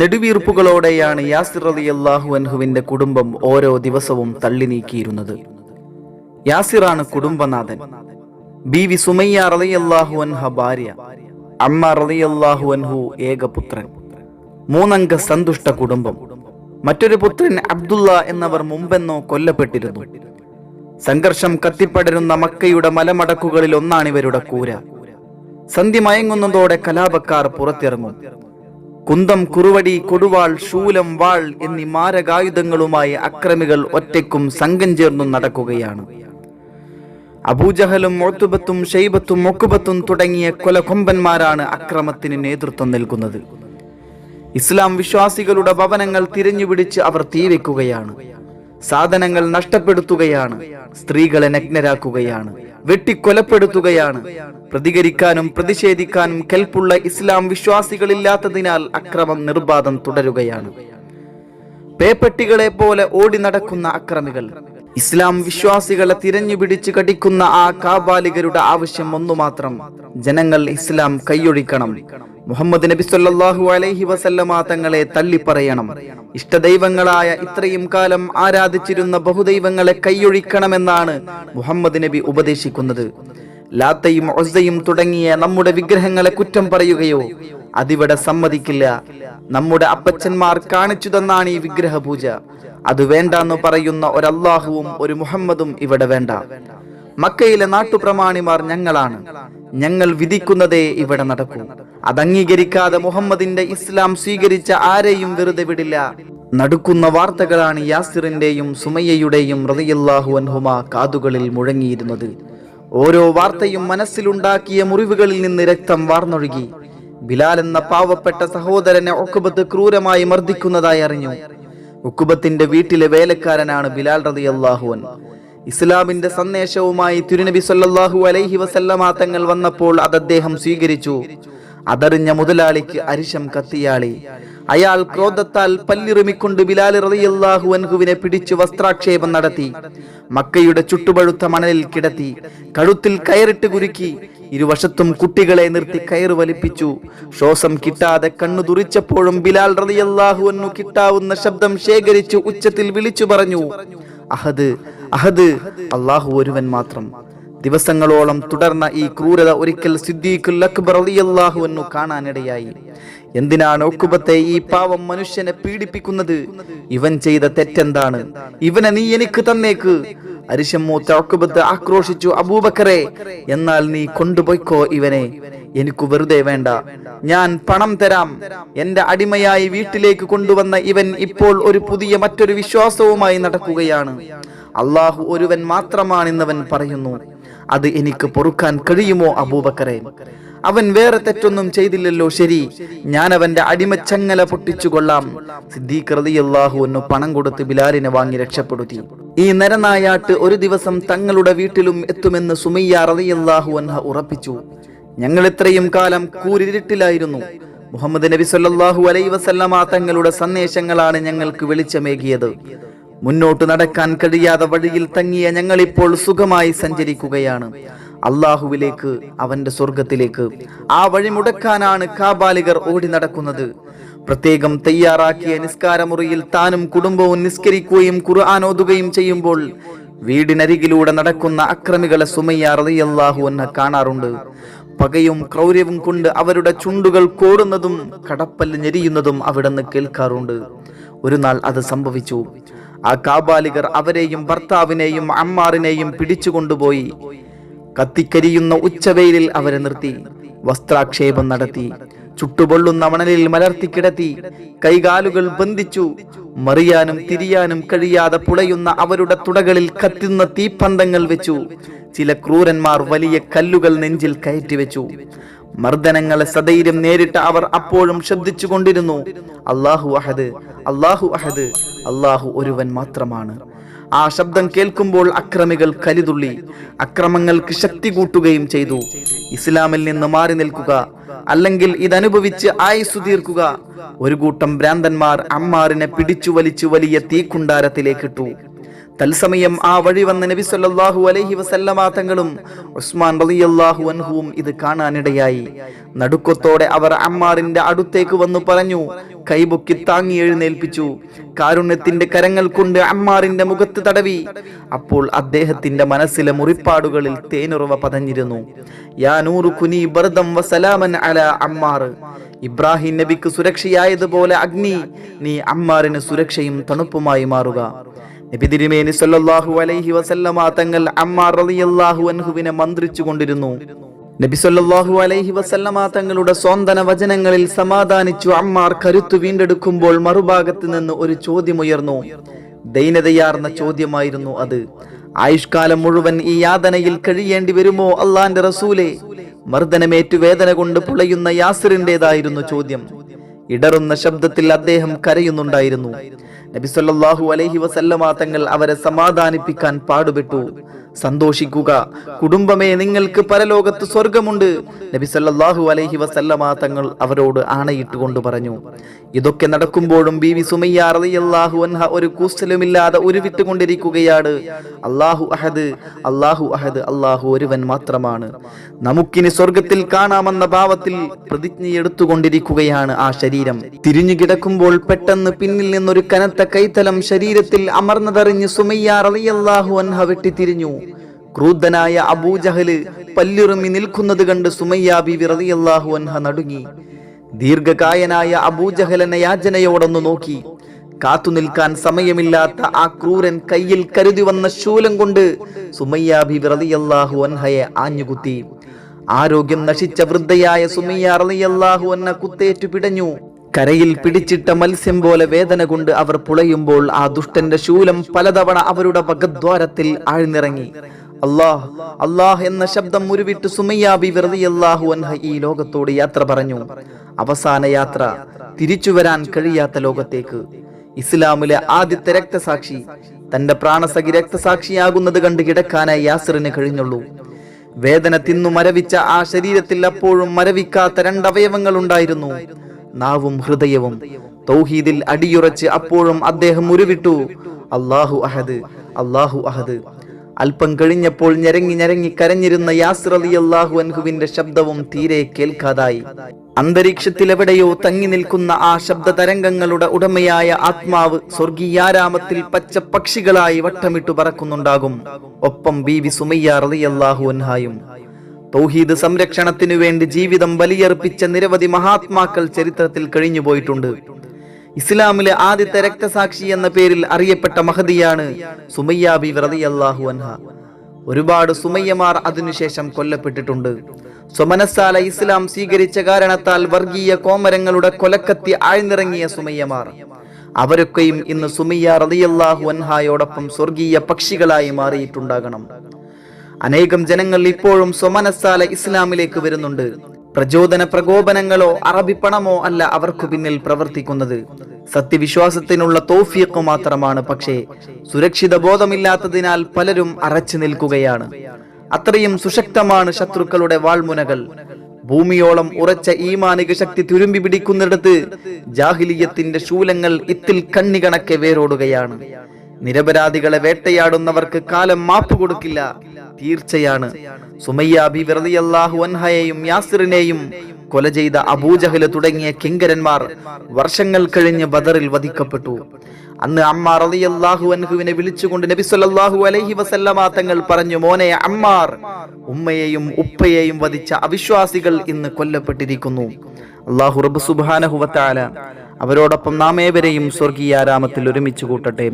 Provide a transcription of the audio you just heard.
നെടുവീർപ്പുകളോടെയാണ് യാസിർ അലി അള്ളാഹു അൻഹുവിന്റെ കുടുംബം ഓരോ ദിവസവും തള്ളി നീക്കിയിരുന്നത്. യാസിറാണ് കുടുംബനാഥൻ. ബി വി സുമയ്യ അള്ളാഹു അൻഹ ഭാര്യ. അമ്മ റളിയല്ലാഹു അൻഹു ഏകപുത്രൻ മൂന്നംഗ സന്തുഷ്ട കുടുംബം. മറ്റൊരു പുത്രൻ അബ്ദുള്ള എന്നവർ മുമ്പെന്നോ കൊല്ലപ്പെട്ടിരുന്നു. സംഘർഷം കത്തിപ്പടരുന്ന മക്കയുടെ മലമടക്കുകളിൽ ഒന്നാണ് ഇവരുടെ കൂര. സന്ധി മയങ്ങുന്നതോടെ കലാപക്കാർ പുറത്തിറങ്ങും. കുന്തം കുറുവടി കൊടുവാൾ ശൂലം വാൾ എന്നീ മാരകായുധങ്ങളുമായി അക്രമികൾ ഒറ്റയ്ക്കും സംഘം ചേർന്നും നടക്കുകയാണ്. അബൂജഹലും മൊത്തുബത്തും ഷെയ്ബത്തും മൊക്കുബത്തും തുടങ്ങിയ കൊലകൊമ്പന്മാരാണ് അക്രമത്തിന് നേതൃത്വം നൽകുന്നത്. ഇസ്ലാം വിശ്വാസികളുടെ ഭവനങ്ങൾ തിരഞ്ഞുപിടിച്ച് അവർ തീവെക്കുകയാണ്. സാധനങ്ങൾ നഷ്ടപ്പെടുത്തുകയാണ്. സ്ത്രീകളെ നഗ്നരാക്കുകയാണ്. വെട്ടിക്കൊലപ്പെടുത്തുകയാണ്. പ്രതികരിക്കാനും പ്രതിഷേധിക്കാനും കെൽപ്പുള്ള ഇസ്ലാം വിശ്വാസികളില്ലാത്തതിനാൽ അക്രമം നിർബാധം തുടരുകയാണ്. പേപ്പട്ടികളെ പോലെ ഓടി നടക്കുന്ന അക്രമികൾ. ഇസ്ലാം വിശ്വാസികളെ തിരഞ്ഞുപിടിച്ച് കടിക്കുന്ന ആ കാബാലികരുടെ ആവശ്യം ഒന്നു മാത്രം ജനങ്ങൾ ഇസ്ലാം കൈയൊഴിക്കണം. മുഹമ്മദ് നബി സല്ലല്ലാഹു അലൈഹി വസല്ലമ തങ്ങളെ തള്ളിപ്പറയണം. ഇഷ്ടദൈവങ്ങളായ ഇത്രയും കാലം ആരാധിച്ചിരുന്ന ബഹുദൈവങ്ങളെ കൈയൊഴിക്കണമെന്നാണ് മുഹമ്മദ് നബി ഉപദേശിക്കുന്നത്. ലാത്തയും ഒസയും തുടങ്ങിയ നമ്മുടെ വിഗ്രഹങ്ങളെ കുറ്റം പറയുകയോ അതിവിടെ സമ്മതിക്കില്ല. നമ്മുടെ അപ്പച്ചന്മാർ കാണിച്ചു തന്നാണ് ഈ വിഗ്രഹ പൂജ അത് വേണ്ടെന്ന് പറയുന്ന ഒരല്ലാഹുവും ഒരു മുഹമ്മദും ഇവിടെ വേണ്ട. മക്കയിലെ നാട്ടുപ്രമാണിമാർ ഞങ്ങളാണ്. ഞങ്ങൾ വിധിക്കുന്നതേ ഇവിടെ നടക്കും. അത് അംഗീകരിക്കാതെ മുഹമ്മദിന്റെ ഇസ്ലാം സ്വീകരിച്ച ആരെയും വെറുതെ വിടില്ല. നടുക്കുന്ന വാർത്തകളാണ് യാസിറിന്റെയും സുമയ്യയുടെയും റതിയല്ലാഹു അൻഹുമ കാതുകളിൽ മുഴങ്ങിയിരുന്നത്. ഓരോ വാർത്തയും മനസ്സിലുണ്ടാക്കിയ മുറിവുകളിൽ നിന്ന് രക്തം വാർന്നൊഴുകി. ബിലാൽ എന്ന പാവപ്പെട്ട സഹോദരനെ ഒക്കുബത്ത് ക്രൂരമായി മർദ്ദിക്കുന്നതായി അറിഞ്ഞു. ഉക്കുബത്തിന്റെ വീട്ടിലെ വേലക്കാരനാണ് ബിലാൽ റതിയല്ലാഹുവൻ ഇസ്ലാമിന്റെ സന്ദേശവുമായി തിരുനബി സല്ലാഹു അലൈഹി വസല്ലമ തങ്ങൾ വന്നപ്പോൾ അത് അദ്ദേഹം സ്വീകരിച്ചു. അതറിഞ്ഞ മുതലാളിക്ക് അരിശം കത്തിയാളി. അയാൾ ക്രോധത്താൽ പല്ലിറുമിക്കൊണ്ട് ബിലാൽ റളിയല്ലാഹു അൻഹുവിനെ പിടിച്ചു വസ്ത്രാക്ഷേപം നടത്തി. മക്കയുടെ ചുട്ടുപഴുത്ത മണലിൽ കിടത്തി. കഴുത്തിൽ കയറിട്ട് കുരുക്കി. ഇരുവശത്തും കുട്ടികളെ നിർത്തി കയറ് വലിപ്പിച്ചു. ശ്വാസം കിട്ടാതെ കണ്ണു തുറിച്ചപ്പോഴും ബിലാൽ റളിയല്ലാഹു അൻഹു കിട്ടാവുന്ന ശബ്ദം ശേഖരിച്ചു ഉച്ചത്തിൽ വിളിച്ചു പറഞ്ഞു. അഹദ് അഹദ് അള്ളാഹു ഒരുവൻ മാത്രം. ദിവസങ്ങളോളം തുടർന്ന ഈ ക്രൂരത ഒരിക്കൽ സിദ്ദീഖുൽ അക്ബർ കാണാനിടയായി. എന്തിനാണ് ഒക്കുബത്തെ ഈ പാവം മനുഷ്യനെ പീഡിപ്പിക്കുന്നത്? ഇവൻ ചെയ്ത തെറ്റെന്താണ്? ഇവനെ നീ എനിക്ക് തന്നേക്ക്. അരിശം മൂത്ത ഒക്കുബത്ത് ആക്രോശിച്ചു അബൂബക്കറെ എന്നാൽ നീ കൊണ്ടുപോയിക്കോ ഇവനെ. എനിക്ക് വെറുതെ വേണ്ട. ഞാൻ പണം തരാം. എന്റെ അടിമയായി വീട്ടിലേക്ക് കൊണ്ടുവന്ന ഇവൻ ഇപ്പോൾ ഒരു പുതിയ മറ്റൊരു വിശ്വാസവുമായി നടക്കുകയാണ്. അള്ളാഹു ഒരുവൻ മാത്രമാണെന്നവൻ പറയുന്നു. അത് എനിക്ക് പൊറുക്കാൻ കഴിയുമോ അബൂബക്കറെ? അവൻ വേറെ തെറ്റൊന്നും ചെയ്തില്ലല്ലോ ശരി. ഞാൻ അവന്റെ അടിമച്ചങ്ങല പൊട്ടിച്ചു കൊള്ളാം. സിദ്ദീഖ് റളിയല്ലാഹു അൻഹു പണം കൊടുത്ത് ബിലാലിനെ വാങ്ങി രക്ഷപ്പെടുത്തി. ഈ നരനായാട്ട് ഒരു ദിവസം തങ്ങളുടെ വീട്ടിലും എത്തുമെന്ന് സുമയ്യ റതിയല്ലാഹു അൻഹ ഉറപ്പിച്ചു. ഞങ്ങൾ ഇത്രയും കാലം കൂരിരുട്ടിലായിരുന്നു. മുഹമ്മദ് നബി സല്ലാഹു അലൈ വസല്ലമ തങ്ങളുടെ സന്ദേശങ്ങളാണ് ഞങ്ങൾക്ക് വെളിച്ചമേകിയത്. മുന്നോട്ട് നടക്കാൻ കഴിയാതെ വഴിയിൽ തങ്ങിയ ഞങ്ങളിപ്പോൾ സുഖമായി സഞ്ചരിക്കുകയാണ്. അള്ളാഹുവിലേക്ക് അവന്റെ സ്വർഗത്തിലേക്ക് ആ വഴി മുടക്കാനാണ് കാബാലികർ ഓടി നടക്കുന്നത്. പ്രത്യേകം തയ്യാറാക്കിയ നിസ്കാരമുറിയിൽ താനും കുടുംബവും നിസ്കരിക്കുകയും ഖുർആൻ ഓതുകയും ചെയ്യുമ്പോൾ വീടിനരികിലൂടെ നടക്കുന്ന അക്രമികളെ സുമയ്യ റളിയല്ലാഹു അൻഹ കാണാറുണ്ട്. പകയും ക്രൗര്യവും കൊണ്ട് അവരുടെ ചുണ്ടുകൾ കോടുന്നതും കടപ്പല്ല് ഞെരിയുന്നതും നിന്ന് കേൾക്കാറുണ്ട്. ഒരു നാൾ അത് സംഭവിച്ചു. ആ കാബാലികർ അവരെയും ഭർത്താവിനെയും അമ്മാറിനെയും പിടിച്ചുകൊണ്ടുപോയി. കത്തിക്കരിയുന്ന ഉച്ചവെയിലിൽ അവരെ നിർത്തി. വസ്ത്രാക്ഷേപം നടത്തി. ചുട്ടുപൊള്ളുന്ന മണലിൽ മലർത്തി കിടത്തി. കൈകാലുകൾ ബന്ധിച്ചു. മറിയാനും തിരിയാനും കഴിയാതെ പുളയുന്ന അവരുടെ തുടകളിൽ കത്തുന്ന തീപ്പന്തങ്ങൾ വെച്ചു. ചില ക്രൂരന്മാർ വലിയ കല്ലുകൾ നെഞ്ചിൽ കയറ്റി വെച്ചു. മർദ്ദനങ്ങളെ സധൈര്യം നേരിട്ട അവർ അപ്പോഴും ശ്രദ്ധിച്ചു കൊണ്ടിരുന്നു അള്ളാഹു അഹദ് അള്ളാഹു അഹദ് അള്ളാഹു ഒരുവൻ മാത്രമാണ്. ആ ശബ്ദം കേൾക്കുമ്പോൾ അക്രമികൾ കലിതുള്ളി അക്രമങ്ങൾക്ക് ശക്തി കൂട്ടുകയും ചെയ്തു. ഇസ്ലാമിൽ നിന്ന് മാറി നിൽക്കുക അല്ലെങ്കിൽ ഇതനുഭവിച്ച് ആയുസ് തീർക്കുക. ഒരു കൂട്ടം ഭ്രാന്തന്മാർ അമ്മാറിനെ പിടിച്ചു വലിച്ചു വലിയ തീക്കുണ്ടാരത്തിലേക്കിട്ടു. തത്സമയം ആ വഴി വന്ന നബി സല്ലല്ലാഹു അലൈഹി വസല്ലമ തങ്ങളും ഉസ്മാൻ റളിയല്ലാഹു അൻഹുവും ഇത് കാണാനിടയായി. നടുക്കത്തോടെ അവർ അമ്മാറിന്റെ അടുത്തേക്ക് വന്നു പറഞ്ഞു കൈപൊക്കി താങ്ങി എഴുന്നേൽപ്പിച്ചു. കാരുണ്യത്തിന്റെ കരങ്ങൾ കൊണ്ട് അമ്മാറിന്റെ മുഖത്ത് തടവി. അപ്പോൾ അദ്ദേഹത്തിന്റെ മനസ്സിലെ മുറിപ്പാടുകളിൽ തേനുറവ പതഞ്ഞിരുന്നു. യാ നൂറു കുനി ബർദം വസലാമൻ അല അമ്മാർ. ഇബ്രാഹിം നബിക്ക് സുരക്ഷയായതുപോലെ അഗ്നി നീ അമ്മാറിന് സുരക്ഷയും തണുപ്പുമായി മാറുക. നബി തിരുമേനി സല്ലല്ലാഹു അലൈഹി വസല്ലമ തങ്ങൾ അമ്മാർ റളിയല്ലാഹു അൻഹുവിനെ മന്ത്രിച്ചു കൊണ്ടിരുന്നു. നബി സല്ലല്ലാഹു അലൈഹി വസല്ലമ തങ്ങളുടെ സ്വന്തന വചനങ്ങളിൽ സമാധാനിച്ചു അമ്മാർ കരുത്തു വീണ്ടെടുക്കുമ്പോൾ മറുഭാഗത്ത് നിന്ന് ഒരു ചോദ്യമുയർന്നു. ദൈനതയാർന്ന ചോദ്യമായിരുന്നു അത്. ആയുഷ്കാലം മുഴുവൻ ഈ യാതനയിൽ കഴിയേണ്ടി വരുമോ അള്ളാന്റെ റസൂലെ? മർദ്ദനമേറ്റു വേദന കൊണ്ട് പുളയുന്ന യാസിറിന്റേതായിരുന്നു ചോദ്യം. ഇടറുന്ന ശബ്ദത്തിൽ അദ്ദേഹം കരയുന്നുണ്ടായിരുന്നു. നബി സല്ലല്ലാഹു അലൈഹി വസല്ലമ തങ്ങൾ അവരെ സമാധാനിപ്പിക്കാൻ പാടുപെട്ടു. സന്തോഷിക്കുക. കുടുംബമേ നിങ്ങൾക്ക് പരലോകത്ത് സ്വർഗമുണ്ട് നബി സല്ലല്ലാഹു അലൈഹി വസല്ലമ തങ്ങൾ അവരോട് ആണയിട്ടുകൊണ്ട് പറഞ്ഞു. ഇതൊക്കെ നടക്കുമ്പോഴും ബീവി സുമയ്യ റളിയല്ലാഹു അൻഹ ഒരു കൂസലുമില്ലാതെ ഉരുവിട്ടുകൊണ്ടിരിക്കുകയാണ്. അള്ളാഹു അഹദ് അള്ളാഹു അഹദ് അള്ളാഹു ഒരുവൻ മാത്രമാണ്. നമുക്കിനി സ്വർഗത്തിൽ കാണാമെന്ന ഭാവത്തിൽ പ്രതിജ്ഞയെടുത്തുകൊണ്ടിരിക്കുകയാണ് ആ ശരീരം. തിരിഞ്ഞു കിടക്കുമ്പോൾ പെട്ടെന്ന് പിന്നിൽ നിന്നൊരു കനത്ത കൈത്തലം ശരീരത്തിൽ അമർന്നതറിഞ്ഞ് സുമയ്യ റളിയല്ലാഹു അൻഹ വെട്ടിത്തിരിഞ്ഞു. ക്രൂദ്ധനായ അബൂജഹൽ പല്ലുറുമി നിൽക്കുന്നത് കണ്ട് സുമയ്യ ബിവി റളിയല്ലാഹു അൻഹ നടുങ്ങി. ദീർഘകായനായ അബൂജഹലനെ യാചനയോടൊന്നു നോക്കി. കാത്തു നിൽക്കാൻ സമയമില്ലാത്ത ആ ക്രൂരൻ കയ്യിൽ കരുതി വന്ന ശൂലം കൊണ്ട് സുമയ്യ ബിവി റളിയല്ലാഹു അൻഹയെ ആഞ്ഞുകുത്തി. ആരോഗ്യം നശിച്ച വൃദ്ധയായ സുമയ്യ റളിയല്ലാഹു അൻഹ കുത്തേറ്റു പിടഞ്ഞു. കരയിൽ പിടിച്ചിട്ട മത്സ്യം പോലെ വേദന കൊണ്ട് അവർ പുളയുമ്പോൾ ആ ദുഷ്ടന്റെ ശൂലം പലതവണ അവരുടെ വകദ്വാരത്തിൽ ആഴ്ന്നിറങ്ങി. അള്ളാഹ് അള്ളാഹ് എന്ന ശബ്ദം മുരുവിട്ട് സുമയ്യാബി വെറുതെയല്ലാഹു അൻഹ ഈ ലോകത്തോട് യാത്ര പറഞ്ഞു. അവസാന യാത്ര തിരിച്ചു വരാൻ കഴിയാത്ത ലോകത്തേക്ക്. ഇസ്ലാമിലെ ആദ്യത്തെ രക്തസാക്ഷി തന്റെ പ്രാണസഖി രക്തസാക്ഷിയാകുന്നത് കണ്ട് കിടക്കാനായി യാസിറിന് കഴിഞ്ഞുള്ളൂ. വേദന തിന്നു മരവിച്ച ആ ശരീരത്തിൽ അപ്പോഴും മരവിക്കാത്ത രണ്ടവയവങ്ങൾ ഉണ്ടായിരുന്നു നാവും ഹൃദയവും. തൗഹീദിൽ അടിയുറച്ച് അപ്പോഴും അദ്ദേഹം ഉരുവിട്ടു. അല്ലാഹു അഹദ് അല്ലാഹു അഹദ്. അല്പം കഴിഞ്ഞപ്പോൾ ഞരങ്ങി ഞരങ്ങി കരഞ്ഞിരുന്ന യാസിർ അള്ളാഹു അൻഹുവിന്റെ ശബ്ദവും തീരെ കേൾക്കാതായി. അന്തരീക്ഷത്തിൽ എവിടെയോ തങ്ങി നിൽക്കുന്ന ആ ശബ്ദ തരംഗങ്ങളുടെ ഉടമയായ ആത്മാവ് സ്വർഗീയാരാമത്തിൽ പച്ച പക്ഷികളായി വട്ടമിട്ടു പറക്കുന്നുണ്ടാകും. ഒപ്പം ബീവി സുമയ്യ റളിയല്ലാഹു അൻഹായും. തൗഹീദ് സംരക്ഷണത്തിനു വേണ്ടി ജീവിതം ബലിയർപ്പിച്ച നിരവധി മഹാത്മാക്കൾ ചരിത്രത്തിൽ കഴിഞ്ഞുപോയിട്ടുണ്ട്. ഇസ്ലാമിലെ ആദ്യത്തെ രക്തസാക്ഷി എന്ന പേരിൽ അറിയപ്പെട്ട മഹദിയാണ് സുമയ്യാബി റളിയല്ലാഹു അൻഹ. ഒരുപാട് സുമയ്യമാർ അതിനുശേഷം കൊല്ലപ്പെട്ടിട്ടുണ്ട്. സ്വമനസ്സാല ഇസ്ലാം സ്വീകരിച്ച കാരണത്താൽ വർഗീയ കോമരങ്ങളുടെ കൊലക്കത്തി ആഴ്ന്നിറങ്ങിയ സുമയ്യമാർ. അവരൊക്കെയും ഇന്ന് സുമയ്യ റളിയല്ലാഹു അൻഹായോടൊപ്പം സ്വർഗീയ പക്ഷികളായി മാറിയിട്ടുണ്ടാകണം. അനേകം ജനങ്ങൾ ഇപ്പോഴും സ്വമനസ്സാല ഇസ്ലാമിലേക്ക് വരുന്നുണ്ട്. പ്രചോദന പ്രകോപനങ്ങളോ അറബി പണമോ അല്ല അവർക്കു പിന്നിൽ പ്രവർത്തിക്കുന്നത്. സത്യവിശ്വാസത്തിനുള്ള തോഫിയക്ക് മാത്രമാണ് പക്ഷേ സുരക്ഷിത ബോധമില്ലാത്തതിനാൽ പലരും അറച്ചു നിൽക്കുകയാണ്. അത്രയും സുശക്തമാണ് ശത്രുക്കളുടെ വാൾമുനകൾ. ഭൂമിയോളം ഉറച്ച ഈമാനിക ശക്തി തുരുമ്പി പിടിക്കുന്നിടത്ത് ജാഹിലിയത്തിന്റെ ശൂലങ്ങൾ ഇത്തിൽ കണ്ണികണക്കെ വേരോടുകയാണ്. നിരപരാധികളെ വേട്ടയാടുന്നവർക്ക് കാലം മാപ്പ് കൊടുക്കില്ല തീർച്ചയാണ്. സുമയ്യ ബി അൻഹയെയും യാസിറിനെയും കൊല ചെയ്ത അബൂജഹൽ തുടങ്ങിയ കിങ്കരന്മാർ വർഷങ്ങൾ കഴിഞ്ഞ് ബദറിൽ വധിക്കപ്പെട്ടു. അന്ന് അമ്മ റളിയല്ലാഹു അൻഹുവിനെ വിളിച്ചുകൊണ്ട് നബി സല്ലല്ലാഹു അലൈഹി വസല്ലമ തങ്ങൾ പറഞ്ഞു മോനെ അമ്മാർ ഉമ്മയെയും ഉപ്പയെയും വധിച്ച അവിശ്വാസികൾ ഇന്ന് കൊല്ലപ്പെട്ടിരിക്കുന്നു. അള്ളാഹു റബ്ബ് സുബ്ഹാനഹു വതആല അവരോടൊപ്പം നാമേവരെയും സ്വർഗീയാരാമത്തിൽ ഒരുമിച്ച് കൂട്ടട്ടെ.